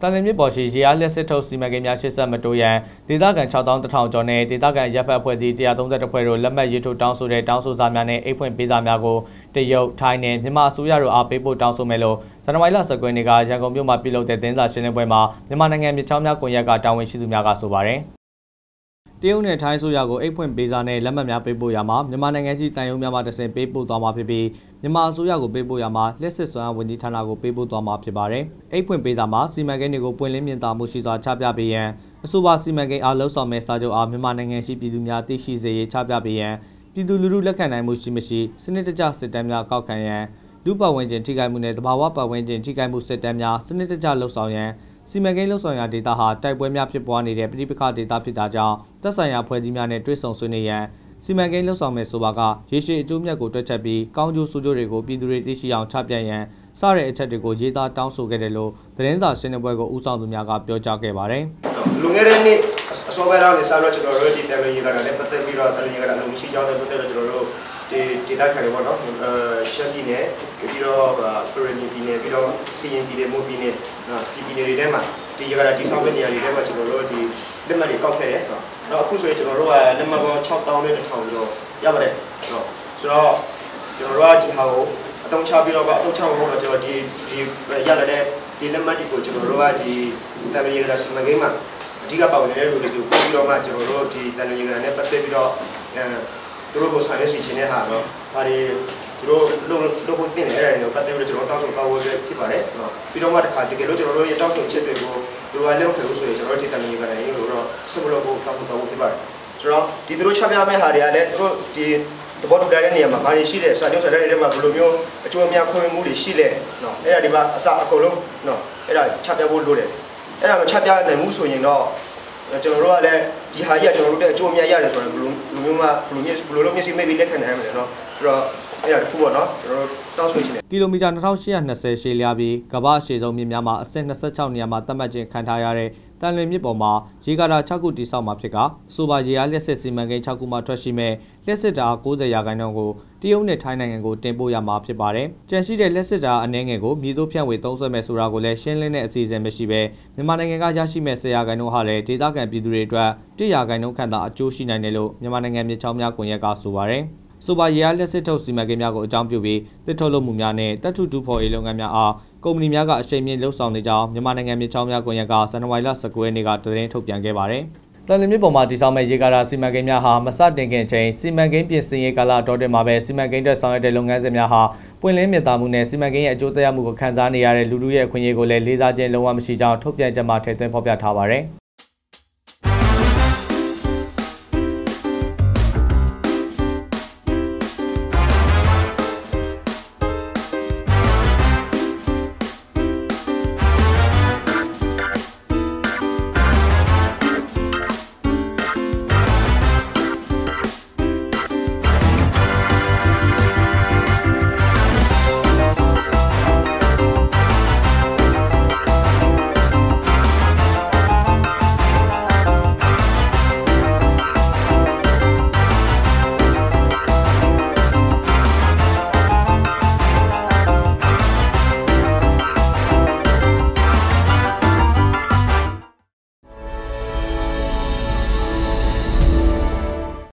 တန်လင်းမြစ်ပေါ်ရှိရေအားလျှက်စစ်ထုတ်စီမံကိန်းများရှစ်ဆက်မတိုးရန်ဒေသခံ6000ကျော်နဲ့ဒေသခံရပ်ဖက်အဖွဲ့အစည်း132ဖွဲ့တို့လက်မှတ်ရေးထိုးတောင်းဆိုတဲ့တောင်းဆိုစာများနဲ့အိတ်ဖွင့်ပေးစာများကိုတရုတ်ထိုင်းနဲ့မြန်မာအစိုးရတို့အားပေးပို့တောင်းဆိုမယ်လို့ဇန်နဝါရီလ19ရက်နေ့ကရန်ကုန်မြို့မှာပြုလုပ်တဲ့သတင်းစာရှင်းလင်းပွဲမှာမြန်မာနိုင်ငံမြေချောင်းများကွန်ရက်ကတာဝန်ရှိသူများကဆိုပါတယ် တရုတ်နဲ့ထိုင်းဆိုရကိုအိတ်ဖွင့်ပေးစာနဲ့လက်မှတ်များပေးပို့ရမှာမြန်မာနိုင်ငံရှိတန်ယုံများမှတဆင့်ပေးပို့သွားမှာဖြစ်ပြီးမြန်မာအစိုးရကိုပေးပို့ရမှာလက်စစ်စွမ်းဝန်ကြီးဌာနကိုပေးပို့သွားမှာဖြစ်ပါတယ်။အိတ်ဖွင့်ပေးစာမှာစီမံကိန်းတွေကိုပွင့်လင်းမြင်သာမှုရှိစွာချပြပေးရန်အဆိုပါစီမံကိန်းအားလှုပ်ဆောင်မဲ့စာချုပ်အားမြန်မာနိုင်ငံရှိပြည်သူများသိရှိစေရေးချပြပေးရန်ပြည်သူလူထုလက်ခံနိုင်မှုရှိမရှိစနစ်တကျစစ်တမ်းများကောက်ခံရန်လူပတ်ဝန်းကျင်ထိခိုက်မှုနဲ့တဘာဝပတ်ဝန်းကျင်ထိခိုက်မှုစစ်တမ်းများစနစ်တကျလှုပ်ဆောင်ရန် စီမံကိန်းလှုပ်ဆောင်ရာဒေတာဟာတိုက်ပွဲများဖြစ်ပွားနေတဲ့ပြည်ပခဒေတာဖြစ်တာကြောင့်သက်ဆိုင်ရာဖွဲ့စည်းများနဲ့တွဲဆုံဆွေးနွေးရန်စီမံကိန်းလှုပ်ဆောင်မယ်ဆိုပါကရေရှည်အကျိုးမြတ်ကိုတွက်ချက်ပြီးကောင်းကျိုးဆိုးကျိုးတွေကိုပြည်သူတွေသိရှိအောင်ချပြရန်စတဲ့အချက်တွေကိုရေးသားတောင်းဆိုခဲ့တယ်လို့သတင်းစာရှင်းလင်းပွဲကိုဦးဆောင်သူများကပြောကြားခဲ့ပါတယ်။လူငယ်တဲ့နေ့အစောပိုင်းကနေစတော့ကျွန်တော်တို့ဒီတယ်လီကလည်းပတ်သက်ပြီးတော့တယ်လီကလည်းလူမရှိကြောင်းနဲ့ပတ်သက်ပြီးကျွန်တော်တို့ ဒီဒေတာခံရပါတော့အဲရှမ်းပြည်နယ်ပြီးတော့ပရမီပြည်နယ်ပြီးတော့စီရင်ပြည်နယ်မို့ပြည်နယ်ဒီပြည်နယ်တွေထဲမှာဒီရကဒီဆောင်တဲ့နေရာတွေထဲမှာကျွန်တော်တို့ဒီလက်မှတ်တွေကောက်ခဲ့တယ်။တော့အခုဆိုရင်ကျွန်တော်တို့ကလက်မှတ်ပေါင်း6000နဲ့1000ကျော်ရပါတယ်။ဆိုတော့ဆိုတော့ကျွန်တော်တို့ကဒီဟာကိုအသုံးချပြီးတော့ကအသုံးချဖို့တော့ကျွန်တော်ဒီဒီရလာတဲ့ဒီလက်မှတ်တွေကိုကျွန်တော်တို့ကဒီတမန်ရေးကစမဂိမ်းမှာအဓိကပါဝင်နေတဲ့လူတွေဆိုပြီးတော့မှကျွန်တော်တို့ဒီတန်လျင်ကနဲ့ပတ်သက်ပြီးတော့အဲ သူတို့ကိုဆောင်ရွက်စီခြင်းတဲ့ဟာတော့ဒါတွေသူတို့လုပ်လုပ်ဖို့တင်နေတယ်တော့ပတ်သက်ပြီးတော့ကျွန်တော်တောင်းဆိုတောင်းဝဲဖြစ်ပါတယ်နော်ပြီးတော့မှတစ်ခါတကယ်လို့ကျွန်တော်တို့ရဲ့တောင်းဆိုချက်တွေကိုသူတို့ကလက်မခံဘူးဆိုရင်ကျွန်တော်တို့ဒီတန်လျင်ကလည်းကိုတော့စမလို့ဖို့တောင်းဆိုတောင်းဖို့ဖြစ်ပါတယ်ဆိုတော့ဒီသူတို့ချပြမဲ့ဟာတွေကလည်းသူတို့ဒီသဘောတူတဲ့နေရာမှာဘာတွေရှိတယ်စာချုပ်စာတမ်းတွေမှာဘယ်လိုမျိုးအကျိုးအများခွင့်မှုတွေရှိလဲနော်အဲ့ဒါဒီမှာအစအကုန်လုံးနော်အဲ့ဒါချပြဖို့လိုတယ်အဲ့ဒါမချပြနိုင်ဘူးဆိုရင်တော့ကျွန်တော်တို့ကလည်း ဒီဟာကြီးကကျွန်တော်တို့တဲ့အကျိုးအများရတယ်ဆိုတော့ဘယ်လိုလိုမျိုးမှဘယ်လိုမျိုးဘယ်လိုလိုမျက်စိမိတ်ပြီးလက်ခံနိုင်ရမလဲနော်ဆိုတော့အဲ့ဒါတစ်ခုပေါ့နော်ကျွန်တော်တို့တောက်ဆွေးချင်တယ်ကီလိုမီတာ2820ရှည်လျားပြီးကမ္ဘာအရှည်ဆုံးမြစ်များမှာအဆင့်26နေရာမှာသတ်မှတ်ခြင်းခံထားရတဲ့တန်လွင်မြစ်ပေါ်မှာရေကာတာ6ခုတိစောက်မှာဖြစ်ကအဆိုပါရေအားလျှက်စစ်စီမံကိန်း6ခုမှထွက်ရှိမဲ့လျှက်စစ်တာ90ရာခိုင်နှုန်းကိုတရုတ်နဲ့ထိုင်းနိုင်ငံကိုတင်ပို့ရမှာဖြစ်ပါတယ်။ကြန့်ရှိတဲ့လျှက်စစ်တာအနှဲငယ်ကိုမြေသို့ဖြန့်ဝေသုံးစွဲမယ်ဆိုတာကိုလည်းရှင်းလင်းတဲ့အစီအစဉ်မရှိဘဲမြန်မာနိုင်ငံကရရှိမဲ့10ရာခိုင်နှုန်းဟာလည်းဒေသခံပြည်သူတွေအတွက်1ရာခိုင်နှုန်းခန့်သာအကျိုးရှိနိုင်တယ်လို့မြန်မာနိုင်ငံမြေချောင်းများကွန်ရက်ကဆိုပါတယ်။ဆိုပါရေအားလက်စစ်ထုတ်စီမံကိန်းများကိုအကြောင်းပြုပြီးတစ်ထုတ်လုပ်မှုများနဲ့တပ်ထုတူဖော်ရေးလုပ်ငန်းများအားကုမ္ပဏီများကအရှိန်မြင့်လှုပ်ဆောင်နေကြောင်းမြန်မာနိုင်ငံမြေချောင်းများကွန်ရက်ကဇန်နဝါရီလ19ရက်နေ့ကသတင်းထုတ်ပြန်ခဲ့ပါတယ်။တန်လင်းမြစ်ပေါ်မှာတည်ဆောက်မဲ့ရေကာတာစီမံကိန်းများဟာမစတင်ခင်ချိန်စီမံကိန်းပြင်ဆင်ရေးကာလတော်တွင်မှာပဲစီမံကိန်းတွေဆောင်ရွက်တဲ့လုပ်ငန်းစဉ်များဟာပွင့်လင်းမြင်သာမှုနဲ့စီမံကိန်းရဲ့အကျိုးသက်ရောက်မှုကိုခံစားနေရတဲ့လူထုရဲ့အခွင့်အရေးကိုလည်းလေးစားခြင်းလုံးဝမရှိကြောင်းထုတ်ပြန်ချက်မှာထည့်သွင်းဖော်ပြထားပါတယ်။